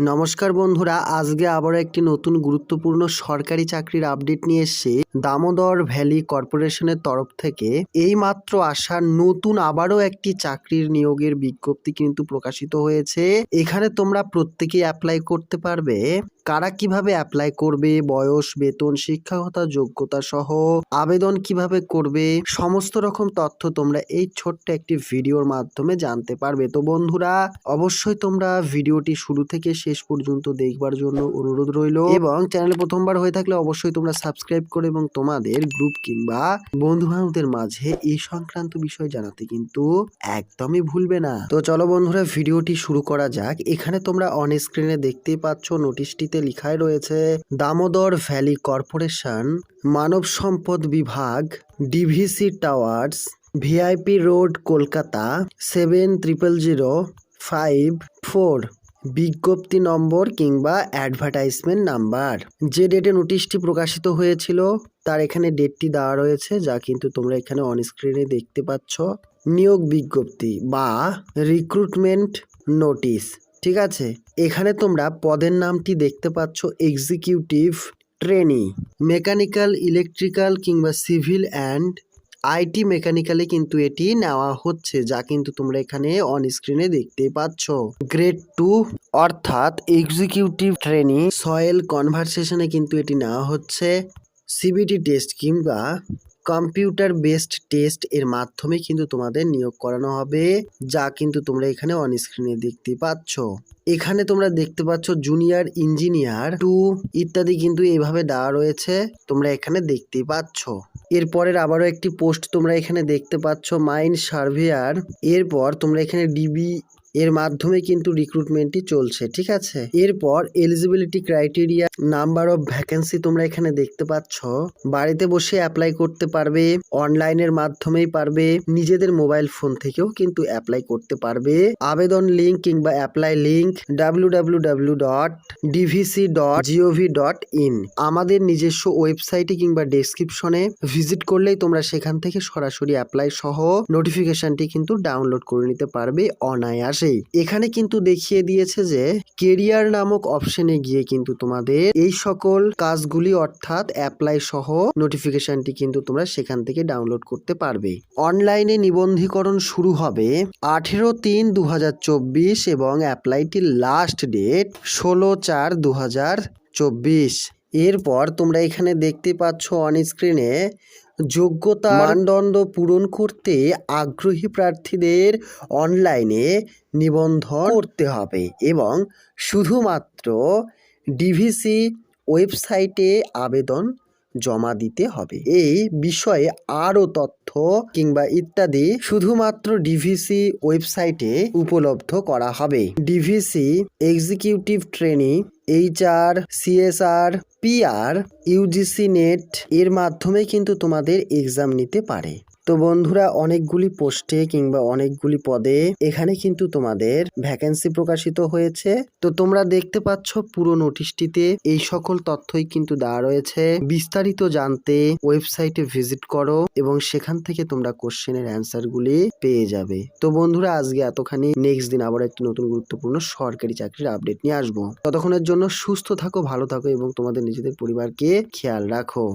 নমস্কার বন্ধুরা, আজকে আবারও একটি নতুন গুরুত্বপূর্ণ সরকারি চাকরির আপডেট নিয়ে এসেছি দামোদর ভ্যালি কর্পোরেশনের তরফ থেকে। এই মাত্র আসা নতুন আবারও একটি চাকরির নিয়োগের বিজ্ঞপ্তি কিন্তু প্রকাশিত হয়েছে। এখানে তোমরা প্রত্যেকেই অ্যাপ্লাই করতে পারবে। কারা কীভাবে অ্যাপ্লাই করবে, বয়স, বেতন শিক্ষাগত যোগ্যতা সহ আবেদন কীভাবে করবে, সমস্ত রকম তথ্য তোমরা এই ছোট্ট একটি ভিডিওর মাধ্যমে জানতে পারবে। তো বন্ধুরা, অবশ্যই তোমরা ভিডিওটি শুরু থেকে শেষ পর্যন্ত দেখবার জন্য অনুরোধ রইল এবং চ্যানেলে প্রথমবার হয়ে থাকলে অবশ্যই তোমরা সাবস্ক্রাইব করে এবং তোমাদের গ্রুপ কিংবা বন্ধু বান্ধবদের মাঝে এই সংক্রান্ত বিষয় জানাতে কিন্তু একদমই ভুলবে না। তো চলো বন্ধুরা, ভিডিওটি শুরু করা যাক। এখানে তোমরা অন স্ক্রিনে দেখতেই পাচ্ছ নোটিশটিতে লিখাই রয়েছে, দামোদর ভ্যালি কর্পোরেশন, মানব সম্পদ বিভাগ, D V C towers, V I P road Kolkata, seven triple zero, five four. বিজ্ঞপ্তি নম্বর কিংবা অ্যাডভার্টাইজমেন্ট নাম্বার। যে ডেটে নোটিশটি প্রকাশিত হয়েছিল, তার এখানে ডেটটি দেওয়া রয়েছে, যা কিন্তু তোমরা এখানে অন স্ক্রিনে দেখতে পাচ্ছ। নিয়োগ বিজ্ঞপ্তি বা রিক্রুটমেন্ট নোটিশ ঠিক আছে? এখানে তোমরা পদের নামটি দেখতে পাচ্ছ এক্সিকিউটিভ ট্রেনি মেকানিক্যাল ইলেকট্রিক্যাল কিংবা সিভিল অ্যান্ড আইটি মেকানিক্যালে কিন্তু এটি নেওয়া হচ্ছে, যা কিন্তু তোমরা এখানে অন স্ক্রিনে দেখতে পাচ্ছ। গ্রেড টু অর্থাৎ এক্সিকিউটিভ ট্রেনিং সয়েল কনভারসেশনে কিন্তু এটি নেওয়া হচ্ছে। সিবিটি টেস্ট কিংবা কম্পিউটার বেসড টেস্ট এর মাধ্যমে কিন্তু তোমাদের নিয়োগ করানো হবে, যা কিন্তু তোমরা এখানে অন স্ক্রিনে দেখতে পাচ্ছ। এখানে তোমরা দেখতে পাচ্ছ জুনিয়র ইঞ্জিনিয়ার টু ইত্যাদি কিন্তু এইভাবে দেওয়া রয়েছে, তোমরা এখানে দেখতেই পাচ্ছ। এরপরের আবারও একটি পোস্ট তোমরা এখানে দেখতে পাচ্ছ মাইন্ড সার্ভেয়ার এরপর তোমরা এখানে ডিবি এর মাধ্যমে কিন্তু রিক্রুটমেন্টটি চলছে, ঠিক আছে? এরপর eligibility criteria number of vacancy তোমরা এখানে দেখতে পাচ্ছ। বাড়িতে বসে অ্যাপ্লাই করতে পারবে অনলাইনের মাধ্যমেই পারবে, নিজেদের মোবাইল ফোন থেকেও কিন্তু অ্যাপ্লাই করতে পারবে। আবেদন লিঙ্ক কিংবা apply link W dot D V C dot G O V dot in আমাদের নিজস্ব ওয়েবসাইটে কিংবা ডেসক্রিপশনে ভিজিট করলেই তোমরা সেখান থেকে সরাসরি অ্যাপ্লাই সহ নোটিফিকেশনটি কিন্তু ডাউনলোড করে নিতে পারবে অনায়াসেই এখানে কিন্তু দেখিয়ে দিয়েছে যে, কেরিয়ার নামক অপশনে গিয়ে কিন্তু তোমাদের এই সকল কাজগুলি অর্থাৎ অ্যাপ্লাই সহ নোটিফিকেশনটি কিন্তু তোমরা সেখান থেকে ডাউনলোড করতে পারবে। অনলাইনে নিবন্ধীকরণ শুরু হবে আঠেরো তিন দু এবং অ্যাপ্লাইটির লাস্ট ডেট ষোলো চার দু চব্বিশ। এরপর তোমরা এখানে দেখতে পাচ্ছ অন স্ক্রিনে যোগ্যতা মানদণ্ড পূরণ করতে আগ্রহী প্রার্থীদের অনলাইনে নিবন্ধন করতে হবে এবং শুধুমাত্র ডিভিসি ওয়েবসাইটে আবেদন জমা দিতে হবে। এই বিষয়ে আরও তথ্য কিংবা ইত্যাদি শুধুমাত্র ডিভিসি ওয়েবসাইটে উপলব্ধ করা হবে। D V C executive training H R C S R P R U G C net এর মাধ্যমে কিন্তু তোমাদের এক্সাম নিতে পারে। তো বন্ধুরা, অনেকগুলি পোস্টে কিংবা অনেকগুলি পদে এখানে কিন্তু তোমাদের ভ্যাকেন্সি প্রকাশিত হয়েছে। তো তোমরা দেখতে পাচ্ছ পুরো নোটিশটিতে এই সকল তথ্যই কিন্তু দেওয়া রয়েছে। বিস্তারিত জানতে ওয়েবসাইটে ভিজিট করো এবং সেখান থেকে তোমরা কোশ্চেনের অ্যান্সার গুলি পেয়ে যাবে। তো বন্ধুরা, আজকে এতখানি। নেক্সট দিন আবার একটি নতুন গুরুত্বপূর্ণ সরকারি চাকরির আপডেট নিয়ে আসব। ততক্ষণের জন্য সুস্থ থাকো, ভালো থাকো এবং তোমাদের নিজেদের পরিবারকে খেয়াল রাখো।